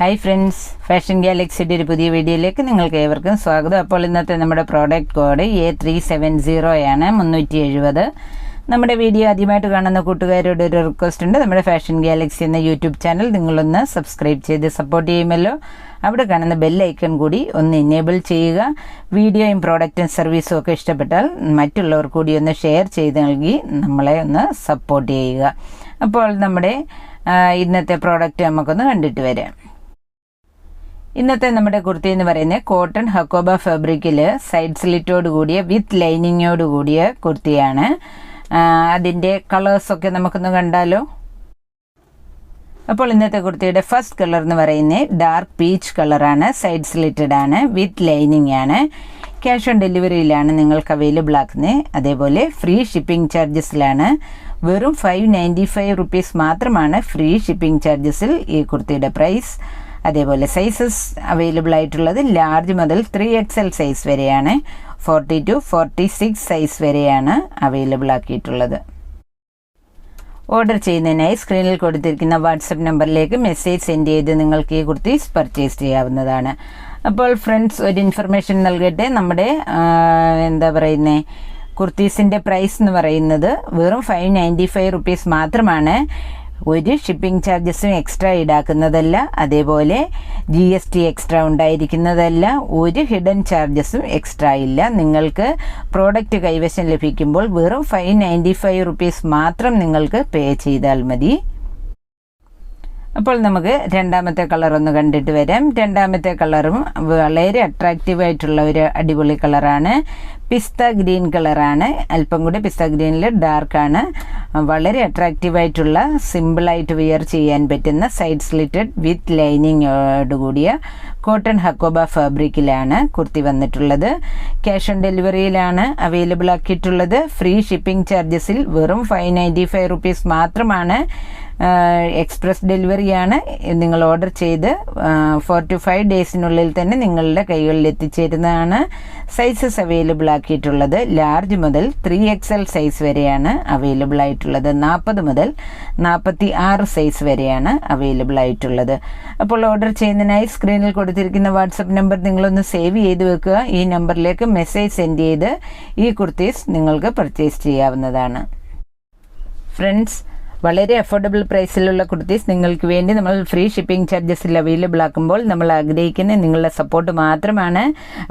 Hi friends fashion ഗാലക്സിയുടെ ഒരു പുതിയ വീഡിയോയിലേക്ക് നിങ്ങൾക്ക് ഏവർക്കും സ്വാഗതം. അപ്പോൾ ഇന്നത്തെ നമ്മുടെ product code A three seven സീറോയാണ് മുന്നൂറ്റി എഴുപത് നമ്മുടെ വീഡിയോ ആദ്യമായിട്ട് കാണുന്ന കൂട്ടുകാരോട് ഒരു റിക്വസ്റ്റ് ഉണ്ട്. നമ്മുടെ ഫാഷൻ ഗാലക്സി എന്ന യൂട്യൂബ് ചാനൽ നിങ്ങളൊന്ന് സബ്സ്ക്രൈബ് ചെയ്ത് സപ്പോർട്ട് ചെയ്യുമല്ലോ. അവിടെ കാണുന്ന ബെല്ലൈക്കൺ കൂടി ഒന്ന് എനേബിൾ ചെയ്യുക. വീഡിയോയും പ്രോഡക്റ്റും സർവീസും ഒക്കെ ഇഷ്ടപ്പെട്ടാൽ മറ്റുള്ളവർ കൂടി ഒന്ന് ഷെയർ ചെയ്ത് നൽകി നമ്മളെ ഒന്ന് സപ്പോർട്ട് ചെയ്യുക. അപ്പോൾ നമ്മുടെ ഇന്നത്തെ പ്രോഡക്റ്റ് നമുക്കൊന്ന് കണ്ടിട്ട് വരാം. ഇന്നത്തെ നമ്മുടെ കുർത്തി എന്ന് പറയുന്നത് കോട്ടൺ ഹക്കോബ ഫാബ്രിക്കിൽ സൈഡ് സ്ലിറ്റോട് കൂടിയ വിത്ത് ലൈനിങ്ങോട് കൂടിയ കുർത്തിയാണ്. അതിന്റെ കളേഴ്സൊക്കെ നമുക്കൊന്ന് കണ്ടാലോ? അപ്പോൾ ഇന്നത്തെ കുർത്തിയുടെ ഫസ്റ്റ് കളർ എന്ന് പറയുന്നത് ഡാർക്ക് പീച്ച് കളറാണ് സൈഡ് സ്ലിറ്റഡ് ആണ് വിത്ത് ലൈനിങ് ആണ്. ക്യാഷ് ഓൺ ഡെലിവറിയിലാണ് നിങ്ങൾക്ക് അവൈലബിൾ ആക്കുന്നത്. അതേപോലെ ഫ്രീ ഷിപ്പിംഗ് ചാർജസിലാണ് വെറും ഫൈവ് നയന്റി ഫൈവ് റുപ്പീസ് മാത്രമാണ് ഫ്രീ ഷിപ്പിംഗ് ചാർജസിൽ ഈ കുർത്തിയുടെ പ്രൈസ് അതേപോലെ സൈസസ് അവൈലബിൾ ആയിട്ടുള്ളത് ലാർജ് മുതൽ ത്രീ എക്സ് എൽ സൈസ് വരെയാണ്. Forty two forty six size വരെയാണ് അവൈലബിൾ ആക്കിയിട്ടുള്ളത്. ഓർഡർ ചെയ്യുന്നതിനായി സ്ക്രീനിൽ കൊടുത്തിരിക്കുന്ന വാട്സപ്പ് നമ്പറിലേക്ക് മെസ്സേജ് സെൻഡ് ചെയ്ത് നിങ്ങൾക്ക് ഈ കുർത്തീസ് പർച്ചേസ് ചെയ്യാവുന്നതാണ്. അപ്പോൾ ഫ്രണ്ട്സ് ഒരു ഇൻഫർമേഷൻ നൽകട്ടെ. നമ്മുടെ എന്താ പറയുന്നത് കുർത്തീസിന്റെ പ്രൈസ് എന്ന് പറയുന്നത് വെറും ഫൈവ് നയന്റി ഫൈവ് റുപ്പീസ് മാത്രമാണ്. ഒരു ഷിപ്പിംഗ് ചാർജസും എക്സ്ട്രാ ഈടാക്കുന്നതല്ല. അതേപോലെ ജി എസ് ടി എക്സ്ട്രാ ഉണ്ടായിരിക്കുന്നതല്ല. ഒരു ഹിഡൻ ചാർജസും എക്സ്ട്രാ ഇല്ല. നിങ്ങൾക്ക് പ്രോഡക്റ്റ് കൈവശം ലഭിക്കുമ്പോൾ വെറും ഫൈവ് നയന്റി ഫൈവ് റുപ്പീസ് മാത്രം നിങ്ങൾക്ക് പേ ചെയ്താൽ മതി. അപ്പോൾ നമുക്ക് രണ്ടാമത്തെ കളർ ഒന്ന് കണ്ടിട്ട് വരാം. രണ്ടാമത്തെ കളറും വളരെ അട്രാക്റ്റീവ് ആയിട്ടുള്ള ഒരു അടിപൊളി കളറാണ് പിസ്ത ഗ്രീൻ കളറാണ് അല്പം കൂടി പിസ്ത ഗ്രീനിൽ ഡാർക്കാണ് വളരെ അട്രാക്റ്റീവ് ആയിട്ടുള്ള സിമ്പിളായിട്ട് വിയർ ചെയ്യാൻ പറ്റുന്ന സൈഡ് സ്ലിറ്റഡ് വിത്ത് ലൈനിങ്ങോട് കൂടിയ കോട്ടൺ ഹക്കോബ ഫാബ്രിക്കിലാണ് കുർത്തി വന്നിട്ടുള്ളത്. ക്യാഷ് ഓൺ ഡെലിവറിയിലാണ് അവൈലബിൾ ആക്കിയിട്ടുള്ളത്. ഫ്രീ ഷിപ്പിംഗ് ചാർജസിൽ വെറും ഫൈവ് നയന്റി ഫൈവ് റുപ്പീസ് മാത്രമാണ്. എക്സ്പ്രസ് ഡെലിവറിയാണ് നിങ്ങൾ ഓർഡർ ചെയ്ത് ഫോർ ടു ഫൈവ് ഡേയ്സിനുള്ളിൽ തന്നെ നിങ്ങളുടെ കൈകളിൽ എത്തിച്ചേരുന്നതാണ്. സൈസസ് അവൈലബിൾ ആക്കിയിട്ടുള്ളത് ലാർജ് മുതൽ ത്രീ എക്സ് എൽ സൈസ് വരെയാണ് അവൈലബിൾ ആയിട്ടുള്ളത്. നാൽപ്പത് മുതൽ നാൽപ്പത്തി ആറ് സൈസ് വരെയാണ് അവൈലബിൾ ആയിട്ടുള്ളത്. അപ്പോൾ ഓർഡർ ചെയ്യുന്നതിനായി സ്ക്രീനിൽ കൊടുത്തിരിക്കുന്ന വാട്സപ്പ് നമ്പർ നിങ്ങളൊന്ന് സേവ് ചെയ്ത് വെക്കുക. ഈ നമ്പറിലേക്ക് മെസ്സേജ് സെൻഡ് ചെയ്ത് ഈ കുർത്തീസ് നിങ്ങൾക്ക് പർച്ചേസ് ചെയ്യാവുന്നതാണ്. ഫ്രണ്ട്സ് വളരെ അഫോർഡബിൾ പ്രൈസിലുള്ള കുർത്തീസ് നിങ്ങൾക്ക് വേണ്ടി നമ്മൾ ഫ്രീ ഷിപ്പിംഗ് ചാർജസിൽ അവൈലബിൾ ആക്കുമ്പോൾ നമ്മൾ ആഗ്രഹിക്കുന്ന നിങ്ങളുടെ സപ്പോർട്ട് മാത്രമാണ്.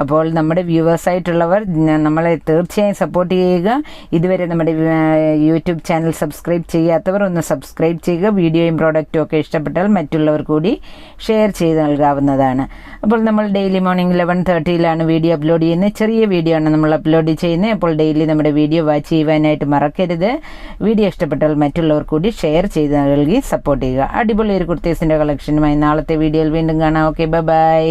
അപ്പോൾ നമ്മുടെ വ്യൂവേഴ്സായിട്ടുള്ളവർ നമ്മളെ തീർച്ചയായും സപ്പോർട്ട് ചെയ്യുക. ഇതുവരെ നമ്മുടെ യൂട്യൂബ് ചാനൽ സബ്സ്ക്രൈബ് ചെയ്യാത്തവർ ഒന്ന് സബ്സ്ക്രൈബ് ചെയ്യുക. വീഡിയോയും പ്രോഡക്റ്റും ഒക്കെ ഇഷ്ടപ്പെട്ടാൽ മറ്റുള്ളവർ കൂടി ഷെയർ ചെയ്ത് നൽകാവുന്നതാണ്. അപ്പോൾ നമ്മൾ ഡെയിലി മോർണിംഗ് ലെവൻ തേർട്ടിയിലാണ് വീഡിയോ അപ്ലോഡ് ചെയ്യുന്നത്. ചെറിയ വീഡിയോ ആണ് നമ്മൾ അപ്ലോഡ് ചെയ്യുന്നത്. അപ്പോൾ ഡെയിലി നമ്മുടെ വീഡിയോ വാച്ച് ചെയ്യുവാനായിട്ട് മറക്കരുത്. വീഡിയോ ഇഷ്ടപ്പെട്ടാൽ മറ്റുള്ളവർ കൂടി ഷെയർ ചെയ്ത് നൽകി സപ്പോർട്ട് ചെയ്യുക. അടിപൊളി ഒരു കുർത്തീസിന്റെ കളക്ഷനുമായി നാളത്തെ വീഡിയോയിൽ വീണ്ടും കാണാം. Okay bye